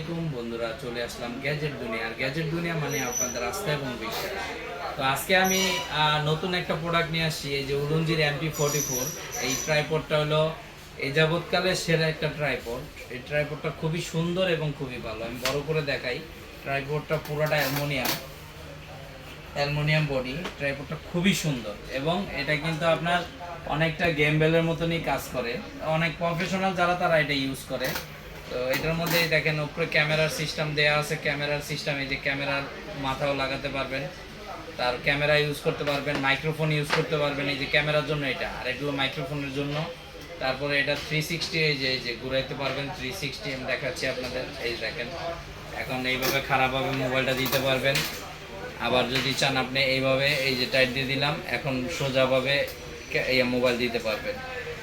আলাইকুম, বন্ধুরা, চলে আসলাম গ্যাজেট দুনিয়া। গ্যাজেট দুনিয়া মানে আপনাদের রাস্তা এবং বিশ্বাস। তো আজকে আমি নতুন একটা প্রোডাক্ট নিয়ে আসছি, এই যে উলুঞ্জির এমপি ফোর্টি ফোর এই ট্রাইপডটা হলো এই যাবৎকালের সেরা একটা ট্রাইপড এই ট্রাইপডটা খুবই সুন্দর এবং খুবই ভালো। আমি বড় করে দেখাই। ট্রাইপডটা পুরোটা অ্যালমোনিয়াম অ্যালমোনিয়াম বডি ট্রাইপডটা খুবই সুন্দর এবং এটা কিন্তু আপনার অনেকটা গেম বেলের মতনই কাজ করে। অনেক প্রফেশনাল যারা তারা এটা ইউজ করে। তো এটার মধ্যে দেখেন উপরে ক্যামেরার সিস্টেম দেয়া আছে। ক্যামেরার সিস্টেম এই যে ক্যামেরার মাথাও লাগাতে পারবেন। তার ক্যামেরা ইউজ করতে পারবেন মাইক্রোফোন ইউজ করতে পারবেন, এই যে ক্যামেরার জন্য এটা, আর এগুলো মাইক্রোফোনের জন্য। তারপরে এটা থ্রি সিক্সটি এই যে এই যে ঘুরাইতে পারবেন থ্রি সিক্সটি আমি দেখাচ্ছি আপনাদের, এই দেখেন। এখন এইভাবে খারাপভাবে মোবাইলটা দিতে পারবেন। আবার যদি চান আপনি এইভাবে, এই যে টাইট দিয়ে দিলাম, এখন সোজাভাবে এই মোবাইল দিতে পারবেন।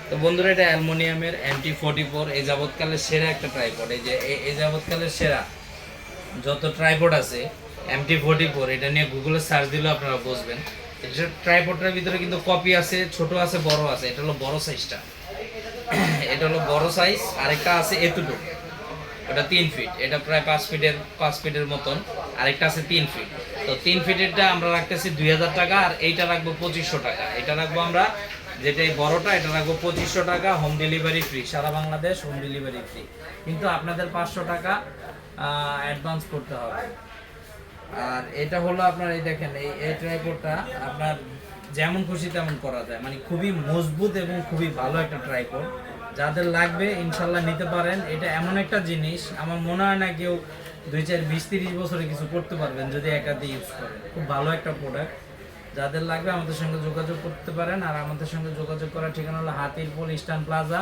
তো বন্ধুরা, এটা অ্যালমোনিয়ামের এমটি ফোর্টি ফোর এই যাবৎকালের সেরা একটা ট্রাইপড এই যে, এই যাবৎকালের সেরা যত ট্রাইপড আছে এমটি ফোর্টি ফোর এটা নিয়ে গুগলে সার্চ দিলেও আপনারা বুঝবেন। এটা ট্রাইপডটার ভিতরে কিন্তু কপি আছে, ছোট আছে, বড় আছে। এটা হলো বড় সাইজটা এটা হলো বড় সাইজ আরেকটা আছে এতটুকু ওটা তিন ফিট এটা প্রায় পাঁচ ফিটের পাঁচ ফিটের মতন। আরেকটা আছে তিন ফিট তো তিন ফিটেরটা আমরা রাখতেছি দুই হাজার টাকা, আর এইটা রাখব পঁচিশশো টাকা। এটা রাখব আমরা যেটা এই বড়টা, এটা রাখব পঁচিশশো টাকা হোম ডেলিভারি ফ্রি সারা বাংলাদেশ হোম ডেলিভারি ফ্রি কিন্তু আপনাদের পাঁচশো টাকা অ্যাডভান্স করতে হবে। আর এটা হলো আপনার, এই দেখেন, এই এই ট্রাইপডটা আপনার যেমন খুশি তেমন করা যায়। মানে খুবই মজবুত এবং খুবই ভালো একটা ট্রাইপড যাদের লাগবে, ইনশাল্লাহ নিতে পারেন। এটা এমন একটা জিনিস, আমার মনে হয় না কেউ দুই চার, বিশ তিরিশ বছরে কিছু করতে পারবেন যদি একাতে ইউজ করেন। খুব ভালো একটা প্রোডাক্ট যাদের লাগবে আমাদের সঙ্গে যোগাযোগ করতে পারেন, আর আমাদের সঙ্গে যোগাযোগ করার ঠিকানা হলো Hatirpool eastern plaza.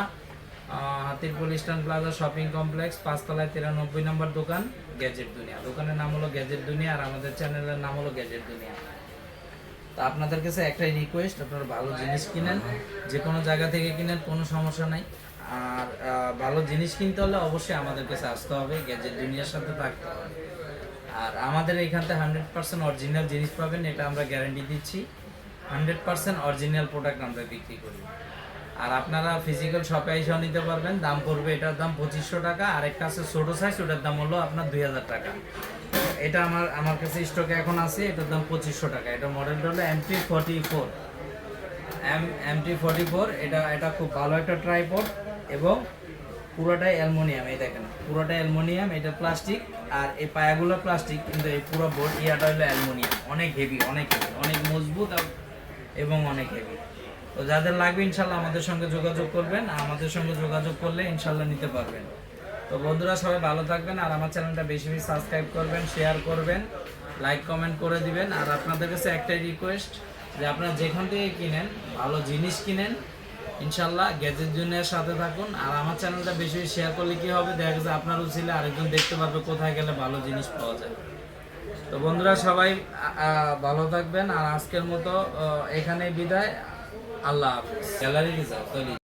Hatirpool eastern plaza shopping complex, পাঁচতলায় তিরানব্বই নম্বর দোকান, গ্যাজেট দুনিয়া। দোকানের নাম হলো গ্যাজেট দুনিয়া, আর আমাদের চ্যানেলের নাম হলো গ্যাজেট দুনিয়া। তো আপনাদের কাছে একটাই রিকোয়েস্ট আপনারা ভালো জিনিস কিনেন যে কোনো জায়গা থেকে কিনেন, কোনো সমস্যা নাই। আর ভালো জিনিস কিনতে হলে অবশ্যই আমাদের কাছে আসতে হবে, গ্যাজেট দুনিয়ার সাথে থাকতে হবে। আর আমাদের এইখানতে হান্ড্রেড পার্সেন্ট অরিজিনাল জিনিস পাবেন, এটা আমরা গ্যারান্টি দিচ্ছি। হান্ড্রেড পার্সেন্ট অরিজিনাল প্রোডাক্ট আমরা বিক্রি করি। আর আপনারা ফিজিক্যাল শপে এসেও নিতে পারবেন, দাম পড়বে এটার দাম পঁচিশশো টাকা, আর একটা আছে ছোটো সাইজ ওটার দাম হলো আপনার দুই হাজার টাকা। এটা আমার আমার কাছে স্টকে এখন আছে, এটার দাম পঁচিশশো টাকা। এটা মডেলটা হলো MT forty four M MT forty four এটা এটা খুব ভালো একটা ট্রাইপড এবং পুরোটাই অ্যালমোনিয়াম, এই দেখেন। পুরোটাই অ্যালমোনিয়াম, এটা প্লাস্টিক, আর এই পায়াগুলো প্লাস্টিক, কিন্তু এই পুরো বোর্ড ইয়াটা হলো অ্যালমোনিয়াম। অনেক হেভি অনেক হেভি অনেক মজবুত এবং অনেক হেভি তো যাদের লাগবে, ইনশাল্লাহ আমাদের সঙ্গে যোগাযোগ করবেন আমাদের সঙ্গে যোগাযোগ করলে ইনশাল্লাহ নিতে পারবেন। তো বন্ধুরা, সবাই ভালো থাকবেন, আর আমার চ্যানেলটা বেশি বেশি সাবস্ক্রাইব করবেন শেয়ার করবেন লাইক কমেন্ট করে দিবেন, আর আপনাদের কাছে একটাই রিকোয়েস্ট যে আপনারা যেখান থেকে কিনেন, ভালো জিনিস কিনেন ইনশাল্লাহ গ্যাজেট জুনিয়ার সাথে থাকুন। আর আমার চ্যানেলটা বেশি বেশি শেয়ার করলে কি হবে? দেখা যাচ্ছে আপনার উচিলে আরেকজন দেখতে পারবে কোথায় গেলে ভালো জিনিস পাওয়া যায়। তো বন্ধুরা সবাই ভালো থাকবেন। আর আজকের মতো এখানে এখানেই বিদায়। আল্লাহ হাফিজ। গ্যালারি যাও